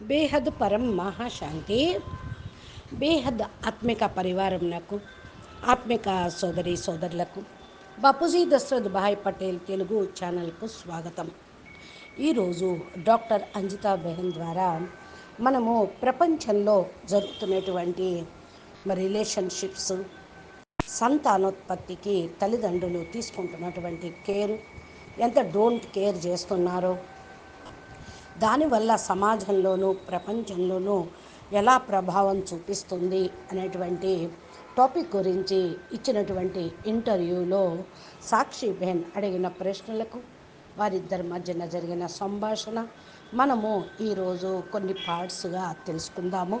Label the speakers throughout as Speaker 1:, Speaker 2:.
Speaker 1: బేహద్ పరం మహాశాంతి. బేహద్ ఆత్మిక పరివారంనకు ఆత్మిక సోదరి సోదరులకు బాపూజీ దశరథ్ భాయ్ పటేల్ తెలుగు ఛానల్కు స్వాగతం. ఈరోజు డాక్టర్ అంజితా బెహన్ ద్వారా మనము ప్రపంచంలో జరుగుతున్నటువంటి రిలేషన్షిప్స్ సంతానోత్పత్తికి తల్లిదండ్రులు తీసుకుంటున్నటువంటి కేర్ ఎంత డోంట్ కేర్ చేస్తున్నారో దానివల్ల సమాజంలోనూ ప్రపంచంలోనూ ఎలా ప్రభావం చూపిస్తుంది అనేటువంటి టాపిక్ గురించి ఇచ్చినటువంటి ఇంటర్వ్యూలో సాక్షి బెన్ అడిగిన ప్రశ్నలకు వారిద్దరి మధ్యన జరిగిన సంభాషణ మనము ఈరోజు కొన్ని పార్ట్స్గా తెలుసుకుందాము.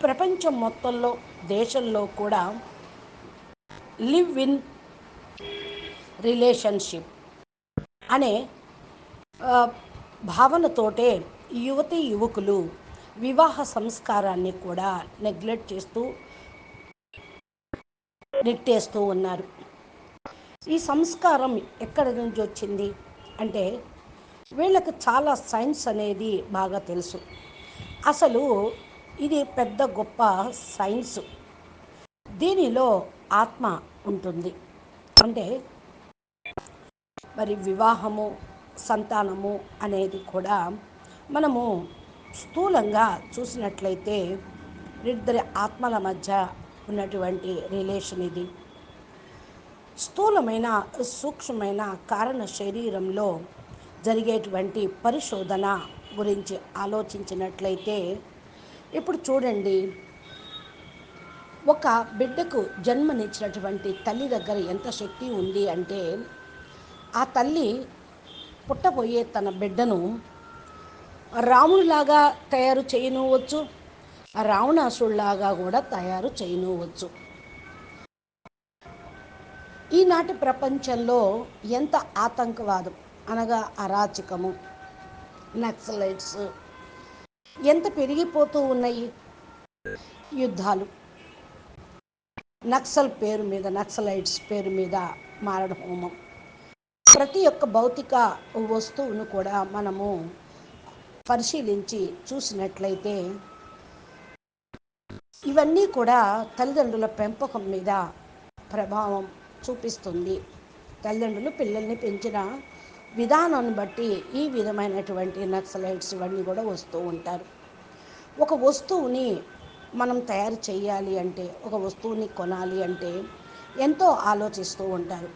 Speaker 1: ప్రపంచం మొత్తంలో దేశంలో కూడా లివ్ ఇన్ రిలేషన్షిప్ అనే భావనతోటే యువతి యువకులు వివాహ సంస్కారాన్ని కూడా నెగ్లెక్ట్ చేస్తూ నెట్టేస్తూ ఉన్నారు. ఈ సంస్కారం ఎక్కడి నుంచి వచ్చింది? అంటే వీళ్ళకి చాలా సైన్స్ అనేది బాగా తెలుసు. అసలు ఇది పెద్ద గొప్ప సైన్స్. దీనిలో ఆత్మ ఉంటుంది. అంటే మరి వివాహము సంతానము అనేది కూడా మనము స్థూలంగా చూసినట్లయితే ఇద్దరి ఆత్మల మధ్య ఉన్నటువంటి రిలేషన్ ఇది. స్థూలమైన సూక్ష్మమైన కారణ శరీరంలో జరిగేటువంటి పరిశోధన గురించి ఆలోచించినట్లయితే ఇప్పుడు చూడండి. ఒక బిడ్డకు జన్మనిచ్చినటువంటి తల్లి దగ్గర ఎంత శక్తి ఉంది అంటే ఆ తల్లి పుట్టబోయే తన బిడ్డను రాముడిలాగా తయారు చేయనువచ్చు. రావణాసుడిలాగా కూడా తయారు చేయనువచ్చు. ఈనాటి ప్రపంచంలో ఎంత ఆతంకవాదం అనగా అరాచకము నక్సలైట్స్ ఎంత పెరిగిపోతూ ఉన్నాయి యుద్ధాలు. నక్సల్ పేరు మీద నక్సలైట్స్ పేరు మీద మారడం హోమం. ప్రతి ఒక్క భౌతిక వస్తువును కూడా మనము పరిశీలించి చూసినట్లయితే ఇవన్నీ కూడా తల్లిదండ్రుల పెంపకం మీద ప్రభావం చూపిస్తుంది. తల్లిదండ్రులు పిల్లల్ని పెంచిన విధానాన్ని బట్టి ఈ విధమైనటువంటి నక్సలైట్స్ ఇవన్నీ కూడా వస్తూ ఉంటారు. ఒక వస్తువుని మనం తయారు చేయాలి అంటే ఒక వస్తువుని కొనాలి అంటే ఎంతో ఆలోచిస్తూ ఉంటారు.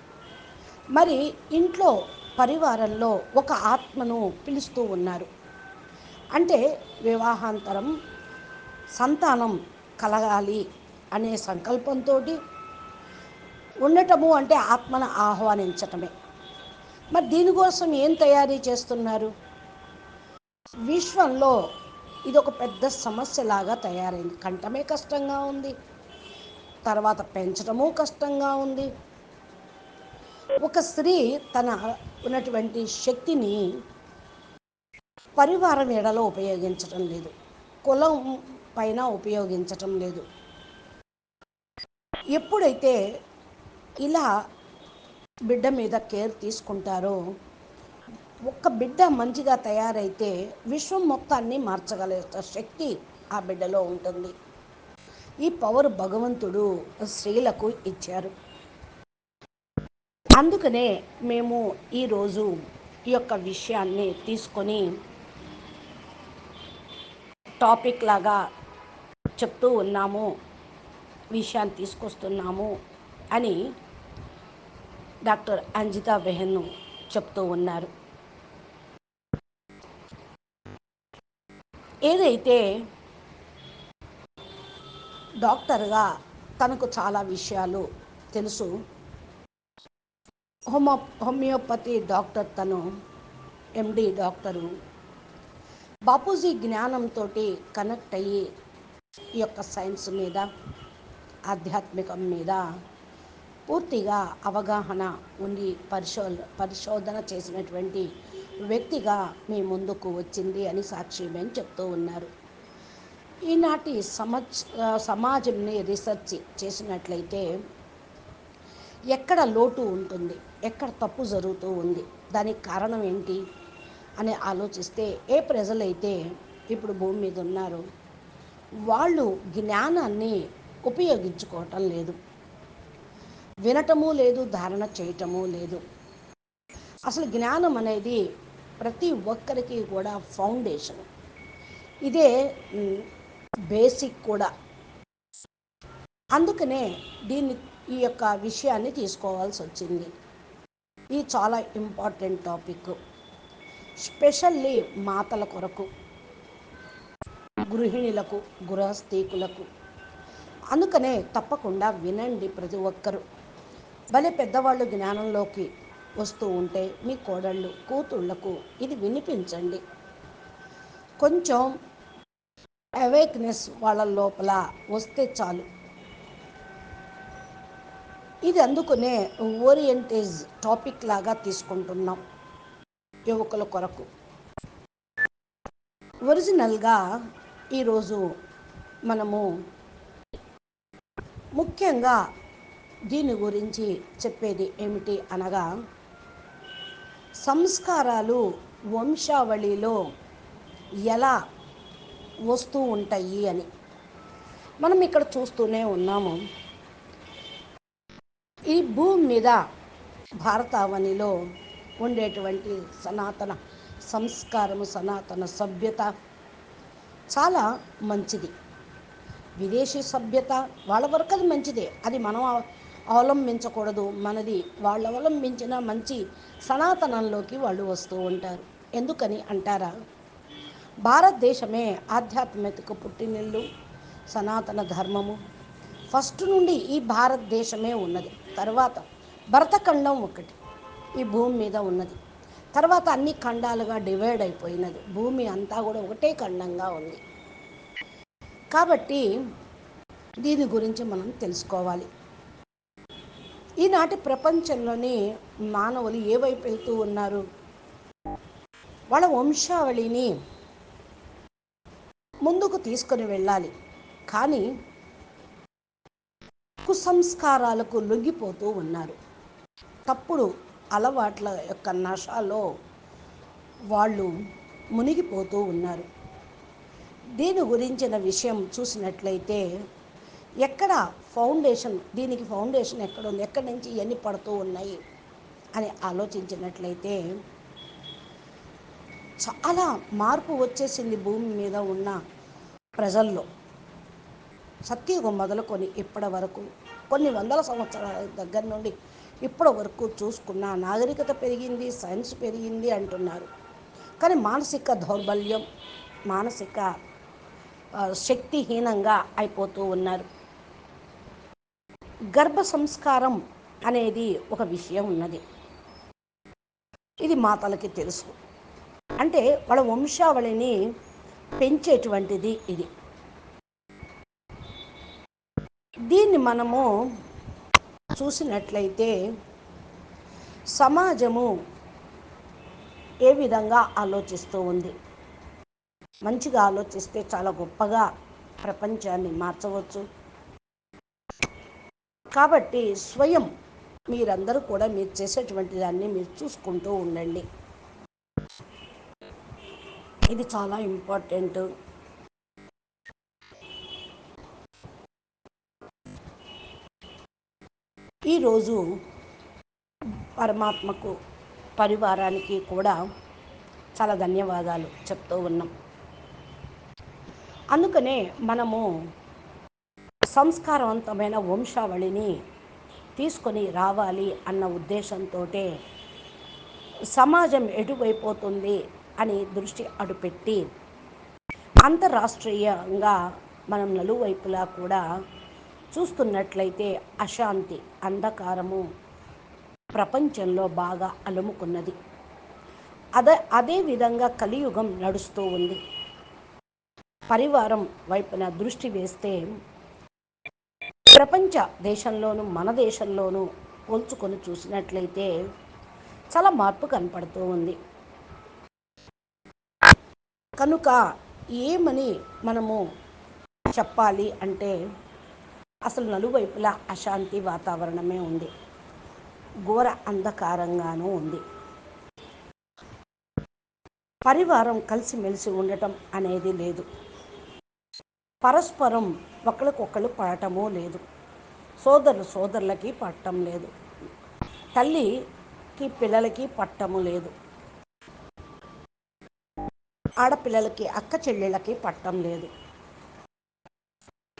Speaker 1: మరి ఇంట్లో పరివారంలో ఒక ఆత్మను పిలుస్తూ ఉన్నారు. అంటే వివాహాంతరం సంతానం కలగాలి అనే సంకల్పంతో ఉండటము అంటే ఆత్మను ఆహ్వానించటమే. మరి దీనికోసం ఏం తయారీ చేస్తున్నారు? విశ్వంలో ఇది ఒక పెద్ద సమస్యలాగా తయారైంది. కంటమే కష్టంగా ఉంది. తర్వాత పెంచడము కష్టంగా ఉంది. ఒక స్త్రీ తన ఉన్నటువంటి శక్తిని పరివారం ఎడలో ఉపయోగించటం లేదు. కులం పైన ఉపయోగించటం లేదు. ఎప్పుడైతే ఇలా బిడ్డ మీద కేర్ తీసుకుంటారో ఒక్క బిడ్డ మంచిగా తయారైతే విశ్వం మొత్తాన్ని మార్చగల శక్తి ఆ బిడ్డలో ఉంటుంది. ఈ పవర్ భగవంతుడు స్త్రీలకు ఇచ్చారు. అందుకనే మేము ఈరోజు ఈ యొక్క విషయాన్ని తీసుకొని టాపిక్ లాగా చెప్తూ ఉన్నాము విషయాన్ని తీసుకొస్తున్నాము అని డాక్టర్ అంజితా బెహన్ చెప్తూ ఉన్నారు. ఏదైతే డాక్టర్గా తనకు చాలా విషయాలు తెలుసు హోమో హోమియోపతి డాక్టర్ తను ఎండి డాక్టరు. బాపూజీ జ్ఞానంతో కనెక్ట్ అయ్యి ఈ యొక్క సైన్స్ మీద ఆధ్యాత్మికం మీద పూర్తిగా అవగాహన ఉండి పరిశో పరిశోధన చేసినటువంటి వ్యక్తిగా మీ ముందుకు వచ్చింది అని సాక్షిమేని చెప్తూ ఉన్నారు. ఈనాటి సమజ్ సమాజంని రీసెర్చ్ చేసినట్లయితే ఎక్కడ లోటు ఉంటుంది? ఎక్కడ తప్పు జరుగుతూ ఉంది? దానికి కారణం ఏంటి? అని ఆలోచిస్తే ఏ ప్రజలైతే ఇప్పుడు భూమి మీద ఉన్నారో వాళ్ళు జ్ఞానాన్ని ఉపయోగించుకోవటం లేదు. వినటము లేదు ధారణ చేయటము లేదు. అసలు జ్ఞానం అనేది ప్రతి ఒక్కరికి కూడా ఫౌండేషన్. ఇదే బేసిక్ కూడా. అందుకనే దీన్ని ఈ యొక్క విషయాన్ని తీసుకోవాల్సి వచ్చింది. ఇది చాలా ఇంపార్టెంట్ టాపిక్. స్పెషల్లీ మాతల కొరకు గృహిణులకు గృహస్థీకులకు. అందుకనే తప్పకుండా వినండి ప్రతి ఒక్కరూ. భలే పెద్దవాళ్ళు జ్ఞానంలోకి వస్తూ ఉంటే మీ కోడళ్ళు కూతుళ్ళకు ఇది వినిపించండి. కొంచెం అవేక్నెస్ వాళ్ళ లోపల వస్తే చాలు. ఇది అందుకునే ఓరియంటేజ్ టాపిక్ లాగా తీసుకుంటున్నాం యువకుల కొరకు. ఒరిజినల్గా ఈరోజు మనము ముఖ్యంగా దీని గురించి చెప్పేది ఏమిటి అనగా సంస్కారాలు వంశావళిలో ఎలా వస్తూ ఉంటాయి అని. మనం ఇక్కడ చూస్తూనే ఉన్నాము. ఈ భూమి మీద భారతావనిలో ఉండేటువంటి సనాతన సంస్కారము సనాతన సభ్యత చాలా మంచిది. విదేశీ సభ్యత వాళ్ళ వరకు అది మంచిదే. అది మనం అవలంబించకూడదు. మనది వాళ్ళు అవలంబించిన మంచి సనాతనంలోకి వాళ్ళు వస్తూ ఉంటారు. ఎందుకని అంటారా? భారతదేశమే ఆధ్యాత్మికకు పుట్టినిల్లు సనాతన ధర్మము. ఫస్ట్ నుండి ఈ భారతదేశమే ఉన్నది. తర్వాత భరతఖండం ఒకటి ఈ భూమి మీద ఉన్నది. తర్వాత అన్ని ఖండాలుగా డివైడ్ అయిపోయినది. భూమి అంతా కూడా ఒకటే ఖండంగా ఉంది. కాబట్టి దీని గురించి మనం తెలుసుకోవాలి. ఈనాటి ప్రపంచంలోని మానవులు ఏ వైపు వెళ్తూ ఉన్నారు? వాళ్ళ వంశావళిని ముందుకు తీసుకొని వెళ్ళాలి. కానీ కుసంస్కారాలకు లొంగిపోతూ ఉన్నారు. తప్పుడు అలవాట్ల యొక్క నషాలో వాళ్ళు మునిగిపోతూ ఉన్నారు. దీని గురించిన విషయం చూసినట్లయితే ఎక్కడ ఫౌండేషన్ దీనికి ఫౌండేషన్ ఎక్కడ ఉంది ఎక్కడి నుంచి ఇవన్నీ పడుతూ ఉన్నాయి అని ఆలోచించినట్లయితే చాలా మార్పు వచ్చేసింది భూమి మీద ఉన్న ప్రజల్లో. సత్యయుగం మొదలుకొని ఇప్పటి వరకు కొన్ని వందల సంవత్సరాల దగ్గర నుండి ఇప్పటి వరకు చూసుకున్న నాగరికత పెరిగింది సైన్స్ పెరిగింది అంటున్నారు. కానీ మానసిక దౌర్బల్యం మానసిక శక్తిహీనంగా అయిపోతూ ఉన్నారు. గర్భ సంస్కారం అనేది ఒక విషయం ఉన్నది. ఇది మాతలకి తెలుసు. అంటే వాళ్ళ వంశావళిని పెంచేటువంటిది ఇది. దీన్ని మనము చూసినట్లయితే సమాజము ఏ విధంగా ఆలోచిస్తూ ఉంది? మంచిగా ఆలోచిస్తే చాలా గొప్పగా ప్రపంచాన్ని మార్చవచ్చు. కాబట్టి స్వయం మీరందరూ కూడా మీరు చేసేటువంటి దాన్ని మీరు చూసుకుంటూ ఉండండి. ఇది చాలా ఇంపార్టెంట్. ఈరోజు పరమాత్మకు పరివారానికి కూడా చాలా ధన్యవాదాలు చెప్తూ ఉన్నాం. అందుకనే మనము సంస్కారవంతమైన వంశావళిని తీసుకొని రావాలి అన్న ఉద్దేశంతో సమాజం ఎటువైపోతుంది అని దృష్టి అడుపెట్టి అంతరాష్ట్రీయంగా మనం నలువైపులా కూడా చూస్తున్నట్లయితే అశాంతి అంధకారము ప్రపంచంలో బాగా అలుముకున్నది. అదే అదేవిధంగా కలియుగం నడుస్తూ ఉంది. పరివారం వైపున దృష్టి వేస్తే ప్రపంచ దేశంలోనూ మన దేశంలోనూ పోల్చుకొని చూసినట్లయితే చాలా మార్పు కనపడుతూ ఉంది. కనుక ఏమని మనము చెప్పాలి అంటే అసలు నలువైపులా అశాంతి వాతావరణమే ఉంది. ఘోర అంధకారంగానూ ఉంది. పరివారం కలిసిమెలిసి ఉండటం అనేది లేదు. పరస్పరం ఒకరికొకరు పడటము లేదు. సోదరులు సోదరులకి పట్టం లేదు. తల్లికి పిల్లలకి పట్టము లేదు. ఆడపిల్లలకి అక్క చెల్లెళ్ళకి పట్టం లేదు.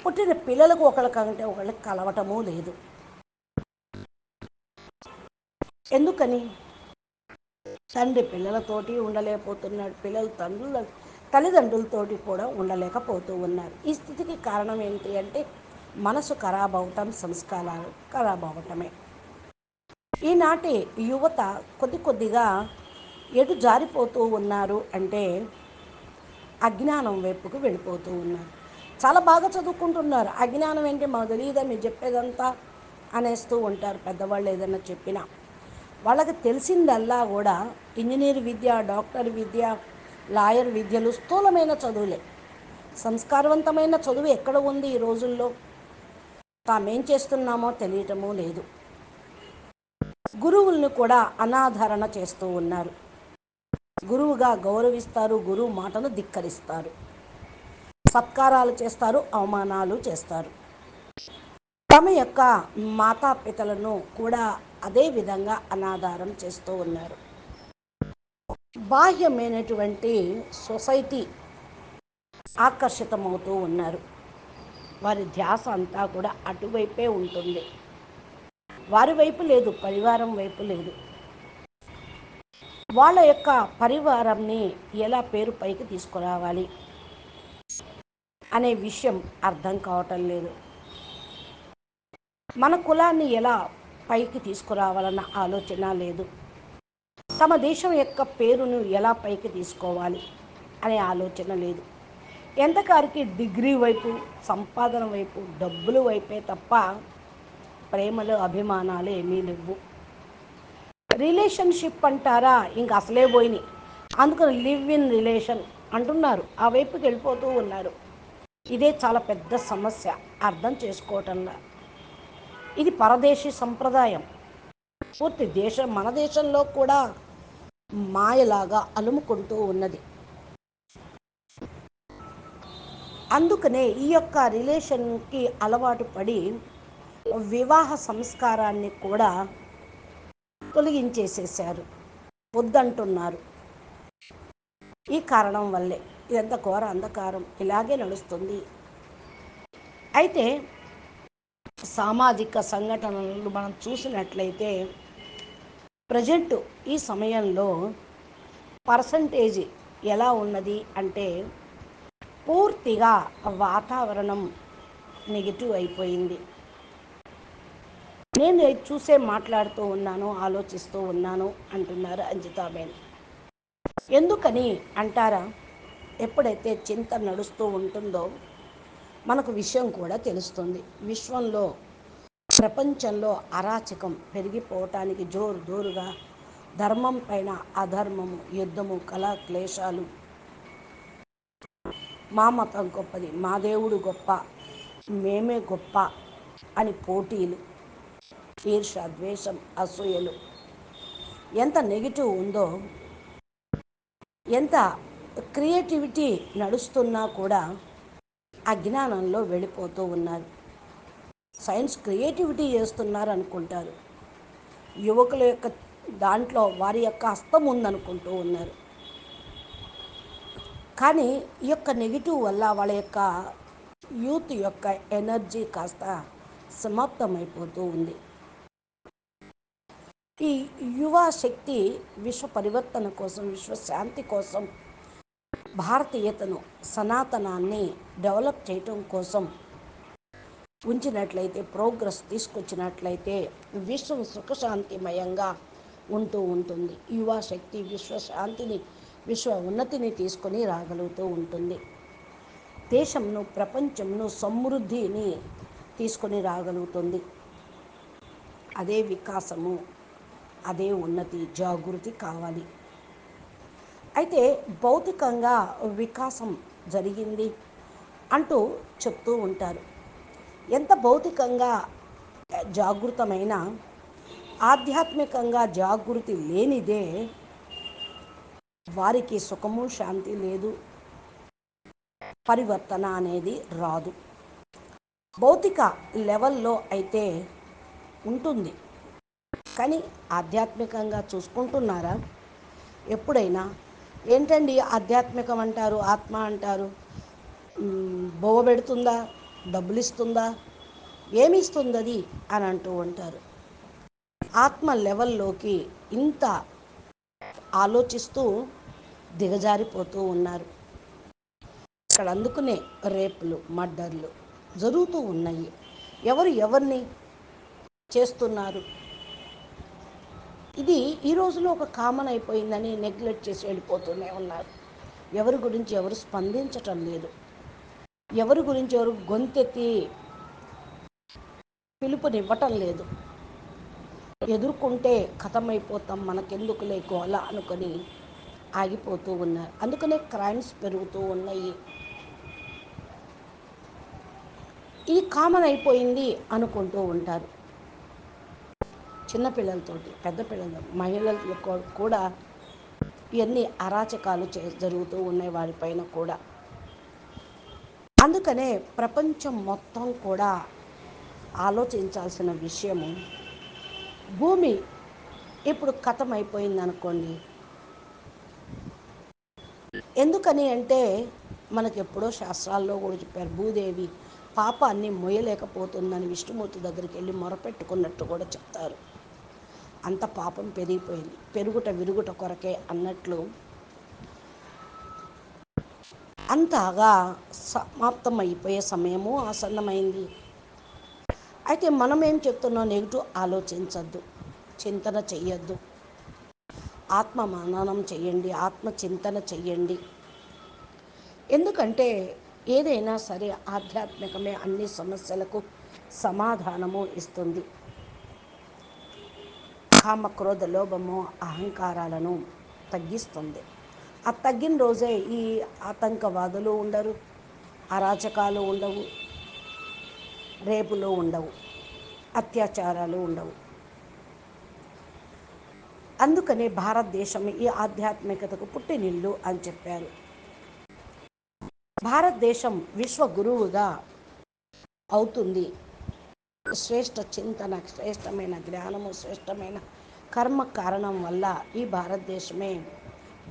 Speaker 1: పుట్టిన పిల్లలకు ఒకరికంటే ఒకళ్ళకి కలవటమూ లేదు. ఎందుకని? తండ్రి పిల్లలతోటి ఉండలేకపోతున్నాడు. పిల్లలు తండ్రుల తల్లిదండ్రులతోటి కూడా ఉండలేకపోతూ ఉన్నారు. ఈ స్థితికి కారణం ఏంటి అంటే మనసు ఖరాబ్ అవటం సంస్కారాలు ఖరాబ్ అవటమే ఈనాటి యువత కొద్ది కొద్దిగా ఎటు జారిపోతూ ఉన్నారు అంటే అజ్ఞానం వైపుకు వెళ్ళిపోతూ ఉన్నారు. చాలా బాగా చదువుకుంటున్నారు. అజ్ఞానం ఏంటి? మాకు తెలియదా మీరు చెప్పేదంతా అనేస్తూ ఉంటారు పెద్దవాళ్ళు ఏదైనా చెప్పినా. వాళ్ళకి తెలిసిందల్లా కూడా ఇంజనీర్ విద్య డాక్టర్ విద్య లాయర్ విద్యలు స్థూలమైన చదువులే. సంస్కారవంతమైన చదువు ఎక్కడ ఉంది ఈ రోజుల్లో? తామేం చేస్తున్నామో తెలియటమూ లేదు. గురువుల్ని కూడా అనాదరణ చేస్తూ ఉన్నారు. గురువుగా గౌరవిస్తారు గురువు మాటను ధిక్కరిస్తారు. సత్కారాలు చేస్తారు అవమానాలు చేస్తారు. తమ యొక్క మాతాపితలను కూడా అదే విధంగా అనాధారం చేస్తూ ఉన్నారు. బాహ్యమైనటువంటి సొసైటీ ఆకర్షితమవుతూ ఉన్నారు. వారి ధ్యాస అంతా కూడా అటువైపే ఉంటుంది. వారి వైపు లేదు పరివారం వైపు లేదు. వాళ్ళ యొక్క పరివారంని ఎలా పేరు పైకి తీసుకురావాలి? అనే విషయం అర్థం కావటం లేదు. మన కులాన్ని ఎలా పైకి తీసుకురావాలన్న ఆలోచన లేదు. తమ దేశం యొక్క పేరును ఎలా పైకి తీసుకోవాలి అనే ఆలోచన లేదు. ఎంతకారికి డిగ్రీ వైపు సంపాదన వైపు డబ్బులు వైపే తప్ప ప్రేమలు అభిమానాలు ఏమీ లేవు. రిలేషన్షిప్ అంటారా ఇంక అసలే పోయినాయి. అందుకని లివ్ ఇన్ రిలేషన్ అంటున్నారు. ఆ వైపుకి వెళ్ళిపోతూ ఉన్నారు. ఇదే చాలా పెద్ద సమస్య. అర్థం చేసుకోవటంలో ఇది పరదేశీ సంప్రదాయం. పూర్తి దేశం మన దేశంలో కూడా మాయలాగా అలుముకుంటూ ఉన్నది. అందుకనే ఈ యొక్క రిలేషన్కి అలవాటు పడి వివాహ సంస్కారాన్ని కూడా తొలగించేసేసారు వద్దంటున్నారు. ఈ కారణం వల్లే. ఇదంతా ఘోర అంధకారం. ఇలాగే నడుస్తుంది. అయితే సామాజిక సంఘటనలు మనం చూసినట్లయితే ప్రజెంట్ ఈ సమయంలో పర్సంటేజ్ ఎలా ఉన్నది అంటే పూర్తిగా వాతావరణం నెగిటివ్ అయిపోయింది. నేను చూసే మాట్లాడుతూ ఉన్నాను ఆలోచిస్తూ ఉన్నాను అంటున్నారు అంజితాబేన్. ఎందుకని అంటారా? ఎప్పుడైతే చింత నడుస్తూ ఉంటుందో మనకు విషయం కూడా తెలుస్తుంది. విశ్వంలో ప్రపంచంలో అరాచకం పెరిగిపోవటానికి జోరు జోరుగా ధర్మం పైన అధర్మము యుద్ధము కళా క్లేశాలు మా మతం గొప్పది మా దేవుడు గొప్ప మేమే గొప్ప అని పోటీలు ఈర్ష ద్వేషం అసూయలు ఎంత నెగిటివ్ ఉందో ఎంత క్రియేటివిటీ నడుస్తున్నా కూడా అజ్ఞానంలో వెళ్ళిపోతూ ఉన్నారు. సైన్స్ క్రియేటివిటీ చేస్తున్నారు అనుకుంటారు యువకుల యొక్క దాంట్లో వారి యొక్క హస్తం ఉందనుకుంటూ ఉన్నారు. కానీ ఈ యొక్క నెగిటివ్ వల్ల వాళ్ళ యొక్క యూత్ యొక్క ఎనర్జీ కాస్త సమాప్తమైపోతూ ఉంది. ఈ యువ శక్తి విశ్వ పరివర్తన కోసం విశ్వశాంతి కోసం భారతీయతను సనాతనాన్ని డెవలప్ చేయటం కోసం ఉంచినట్లయితే ప్రోగ్రెస్ తీసుకొచ్చినట్లయితే విశ్వం సుఖశాంతిమయంగా ఉంటూ ఉంటుంది. యువ శక్తి విశ్వశాంతిని విశ్వ ఉన్నతిని తీసుకొని రాగలుగుతూ ఉంటుంది. దేశంను ప్రపంచంను సమృద్ధిని తీసుకొని రాగలుగుతుంది. అదే వికాసము అదే ఉన్నతి జాగృతి కావాలి. అయితే భౌతికంగా వికాసం జరిగింది అంటూ చెప్తూ ఉంటారు. ఎంత భౌతికంగా జాగృతమైన ఆధ్యాత్మికంగా జాగృతి లేనిదే వారికి సుఖము శాంతి లేదు. పరివర్తన అనేది రాదు. భౌతిక లెవెల్లో అయితే ఉంటుంది. కానీ ఆధ్యాత్మికంగా చూసుకుంటున్నారా? ఎప్పుడైనా ఏంటండి ఆధ్యాత్మికం అంటారు ఆత్మ అంటారు? బొవ్వ పెడుతుందా? డబ్బులు ఇస్తుందా? ఏమి ఇస్తుంది అది అని అంటూ ఉంటారు. ఆత్మ లెవెల్లోకి ఇంత ఆలోచిస్తూ దిగజారిపోతూ ఉన్నారు. ఇక్కడ అందుకునే రేపులు మర్డర్లు జరుగుతూ ఉన్నాయి. ఎవరు ఎవరిని చేస్తున్నారు? ఇది ఈ రోజులో ఒక కామన్ అయిపోయిందని నెగ్లెక్ట్ చేసి వెళ్ళిపోతూనే ఉన్నారు. ఎవరి గురించి ఎవరు స్పందించటం లేదు. ఎవరి గురించి ఎవరు గొంతెత్తి పిలుపునివ్వటం లేదు. ఎదుర్కొంటే కథమైపోతాం మనకెందుకు లేకు అలా అనుకొని ఆగిపోతూ ఉన్నారు. అందుకనే క్రైమ్స్ పెరుగుతూ ఉన్నాయి. ఇది కామన్ అయిపోయింది అనుకుంటూ ఉంటారు. చిన్నపిల్లలతోటి పెద్ద పిల్లలు మహిళలకు కూడా ఇవన్నీ అరాచకాలు చే జరుగుతూ ఉన్నాయి వారిపైన కూడా. అందుకనే ప్రపంచం మొత్తం కూడా ఆలోచించాల్సిన విషయము భూమి. ఇప్పుడు కథమైపోయింది అయిపోయింది అనుకోండి ఎందుకని అంటే మనకి ఎప్పుడో శాస్త్రాల్లో కూడా చెప్పారు భూదేవి పాపాన్ని మొయ్యలేకపోతుందని విష్ణుమూర్తి దగ్గరికి వెళ్ళి మొరపెట్టుకున్నట్టు కూడా చెప్తారు. అంత పాపం పెరిగిపోయింది. పెరుగుట విరుగుట కొరకే అన్నట్లు అంతగా సమాప్తం అయిపోయే సమయము ఆసన్నమైంది. అయితే మనం ఏం చెప్తున్నాం? నెగిటివ్ ఆలోచించద్దు. చింతన చెయ్యొద్దు. ఆత్మ మననం చెయ్యండి. ఆత్మ చింతన చెయ్యండి. ఎందుకంటే ఏదైనా సరే ఆధ్యాత్మికమే అన్ని సమస్యలకు సమాధానము ఇస్తుంది. కామ క్రోధ లోభము అహంకారాలను తగ్గిస్తుంది. ఆ తగ్గిన రోజే ఈ ఆతంకవాదులు ఉండరు అరాచకాలు ఉండవు రేపులు ఉండవు అత్యాచారాలు ఉండవు. అందుకనే భారతదేశం ఈ ఆధ్యాత్మికతకు పుట్టినిల్లు అని చెప్పారు. భారతదేశం విశ్వ గురువుగా అవుతుంది. శ్రేష్ట చింతన శ్రేష్టమైన జ్ఞానము శ్రేష్టమైన కర్మ కారణం వల్ల ఈ భారతదేశమే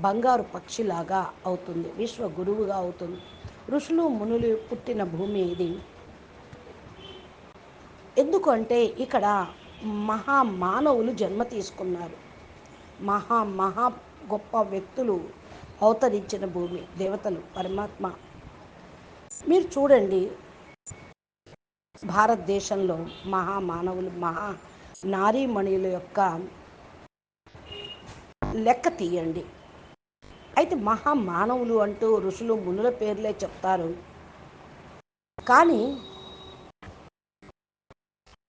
Speaker 1: బంగారు పక్షిలాగా అవుతుంది విశ్వ గురువుగా అవుతుంది. ఋషులు మునులు పుట్టిన భూమి ఇది. ఎందుకంటే ఇక్కడ మహా మానవులు జన్మ తీసుకున్నారు. మహా మహా గొప్ప వ్యక్తులు అవతరించిన భూమి దేవతలు పరమాత్మ. మీరు చూడండి భారతదేశంలో మహా మానవులు మహా నారీమణుల యొక్క లెక్క తీయండి. అయితే మహా మానవులు అంటూ ఋషులు మునుల పేర్లే చెప్తారు. కానీ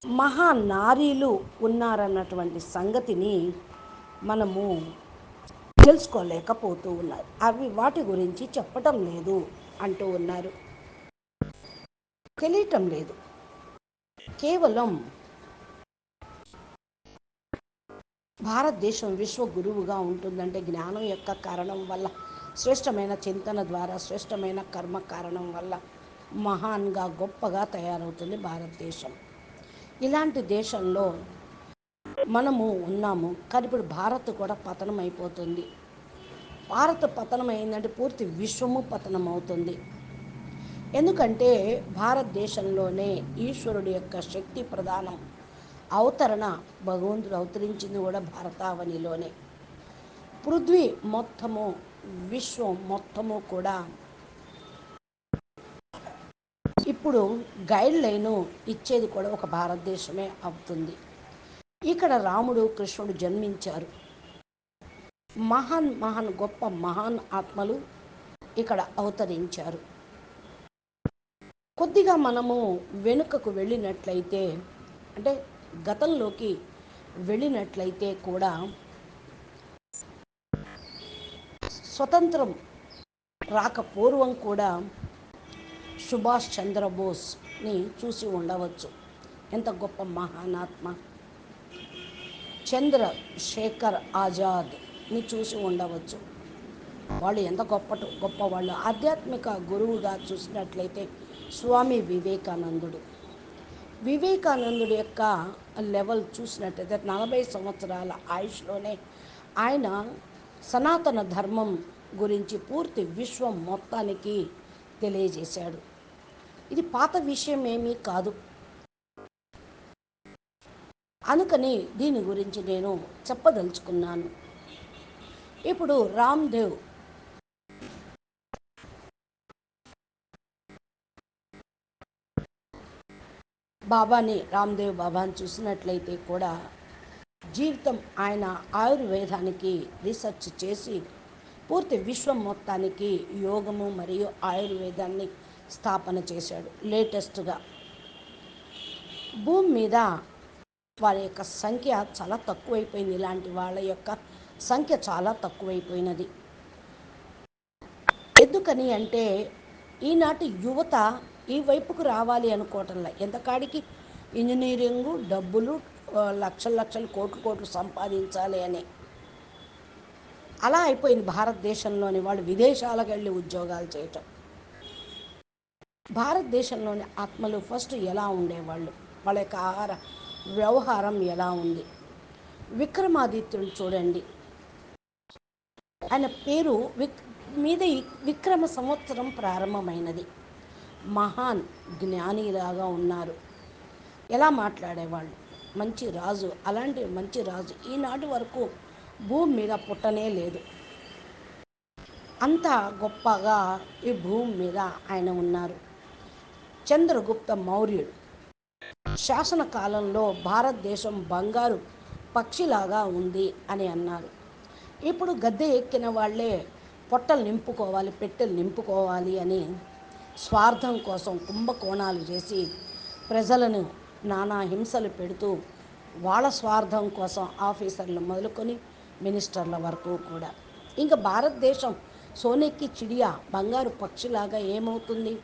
Speaker 1: మహా నారీలు ఉన్నారన్నటువంటి సంగతిని మనము తెలుసుకోలేకపోతూ ఉన్నారు. అవి వాటి గురించి చెప్పటం లేదు అంటూ ఉన్నారు. తెలియటం లేదు. కేవలం భారతదేశం విశ్వ గురువుగా ఉంటుందంటే జ్ఞానం యొక్క కారణం వల్ల శ్రేష్టమైన చింతన ద్వారా శ్రేష్టమైన కర్మ కారణం వల్ల మహాన్గా గొప్పగా తయారవుతుంది భారతదేశం. ఇలాంటి దేశంలో మనము ఉన్నాము కానీ ఇప్పుడు భారత్ కూడా పతనం అయిపోతుంది భారత పతనం అయిందంటే పూర్తి విశ్వము పతనం అవుతుంది ఎందుకంటే భారతదేశంలోనే ఈశ్వరుడి యొక్క శక్తి ప్రధానం అవతరణ భగవంతుడు అవతరించింది కూడా భారతావనిలోనే. పృథ్వీ మొత్తము విశ్వం మొత్తము కూడా ఇప్పుడు గైడ్ లైను ఇచ్చేది కూడా ఒక భారతదేశమే అవుతుంది. ఇక్కడ రాముడు కృష్ణుడు జన్మించారు. మహాన్ మహాన్ గొప్ప మహాన్ ఆత్మలు ఇక్కడ అవతరించారు. కొద్దిగా మనము వెనుకకు వెళ్ళినట్లయితే అంటే గతంలోకి వెళ్ళినట్లయితే కూడా స్వతంత్రం రాక పూర్వం కూడా సుభాష్ చంద్రబోస్ని చూసి ఉండవచ్చు. ఎంత గొప్ప మహానాత్మ! చంద్రశేఖర్ ఆజాద్ని చూసి ఉండవచ్చు. వాళ్ళు ఎంత గొప్ప గొప్ప వాళ్ళు ఆధ్యాత్మిక గురువుగా చూసినట్లయితే స్వామి వివేకానందుడు. వివేకానందుడు యొక్క లెవెల్ చూసినట్టయితే నలభై సంవత్సరాల ఆయుష్లోనే ఆయన సనాతన ధర్మం గురించి పూర్తి విశ్వం మొత్తానికి తెలియజేశాడు. ఇది పాత విషయం ఏమీ కాదు. అనుకని దీని గురించి నేను చెప్పదలుచుకున్నాను. ఇప్పుడు రామ్దేవ్ బాబాని రామ్దేవ్ బాబాని చూసినట్లయితే కూడా జీవితం ఆయన ఆయుర్వేదానికి రీసెర్చ్ చేసి పూర్తి విశ్వం మొత్తానికి యోగము మరియు ఆయుర్వేదాన్ని స్థాపన చేశాడు లేటెస్ట్గా. భూమి మీద వారి యొక్క సంఖ్య చాలా తక్కువైపోయింది. ఇలాంటి వాళ్ళ యొక్క సంఖ్య చాలా తక్కువైపోయినది. ఎందుకని అంటే ఈనాటి యువత ఈ వైపుకు రావాలి అనుకోవటంలా. ఎంతకాడికి ఇంజనీరింగు డబ్బులు లక్షలు లక్షల లక్షలు కోట్లు కోట్లు సంపాదించాలి అని. అలా అయిపోయింది భారతదేశంలోని వాళ్ళు విదేశాలకు వెళ్ళి ఉద్యోగాలు చేయటం. భారతదేశంలోని ఆత్మలు ఫస్ట్ ఎలా ఉండేవాళ్ళు? వాళ్ళ యొక్క ఆహార వ్యవహారం ఎలా ఉంది? విక్రమాదిత్యుడు చూడండి. ఆయన పేరు విక్ మీద విక్రమ సంవత్సరం ప్రారంభమైనది. మహాన్ జ్ఞానిలాగా ఉన్నారు. ఎలా మాట్లాడేవాళ్ళు? మంచి రాజు అలాంటి మంచి రాజు ఈనాటి వరకు భూమి మీద పుట్టనే లేదు. అంత గొప్పగా ఈ భూమి మీద ఆయన ఉన్నారు. చంద్రగుప్త మౌర్యుడు. శాసన కాలంలో భారతదేశం బంగారు పక్షిలాగా ఉంది అని అన్నారు. ఇప్పుడు గద్దె ఎక్కిన వాళ్ళే పొట్టలు నింపుకోవాలి పెట్టెలు నింపుకోవాలి అని స్వార్థం కోసం కుంభకోణాలు చేసి ప్రజలను నానా హింసలు పెడుతూ వాళ్ళ స్వార్థం కోసం ఆఫీసర్లు మొదలుకొని మినిస్టర్ల వరకు కూడా. ఇంకా భారతదేశం సోనెక్కి చిడియా బంగారు పక్షిలాగా ఏమవుతుంది?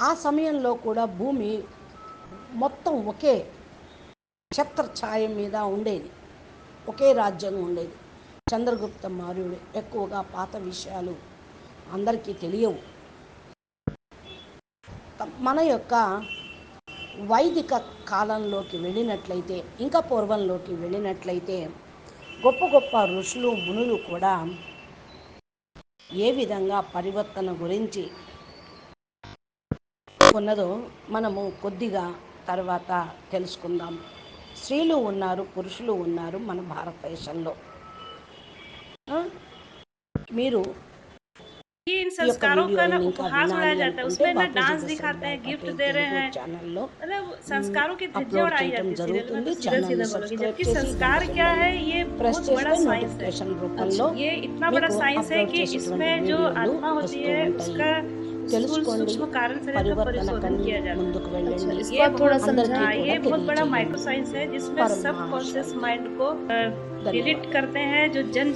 Speaker 1: ఆ సమయంలో కూడా భూమి మొత్తం ఒకే ఛత్ర ఛాయ మీద ఉండేది. ఒకే రాజ్యంగా ఉండేది. చంద్రగుప్త మౌర్యుడు ఎక్కువగా పాత విషయాలు అందరికీ తెలియవు. మన యొక్క వైదిక కాలంలోకి వెళ్ళినట్లయితే ఇంకా పూర్వంలోకి వెళ్ళినట్లయితే గొప్ప గొప్ప ఋషులు మునులు కూడా ఏ విధంగా పరివర్తన గురించి ఉన్నదో మనము కొద్దిగా తర్వాత తెలుసుకుందాం. స్త్రీలు ఉన్నారు పురుషులు ఉన్నారు మన భారతదేశంలో. మీరు
Speaker 2: ये इन संस्कारों का ना उपहास उड़ाया जाता है उसमें ना डांस दिखाते हैं गिफ्ट दे रहे हैं। मतलब संस्कारों की धज्जियाँ उड़ाई जाती है जबकि संस्कार क्या है ये बहुत बड़ा साइंस है।
Speaker 1: अच्छा,
Speaker 2: ये इतना बड़ा साइंस है कि इसमें जो आत्मा होती है उसका अच्छा, ये अच्छा जिसमें
Speaker 1: सब
Speaker 2: कॉन्शियस माइंड को डिलीट करते हैं जो जन जन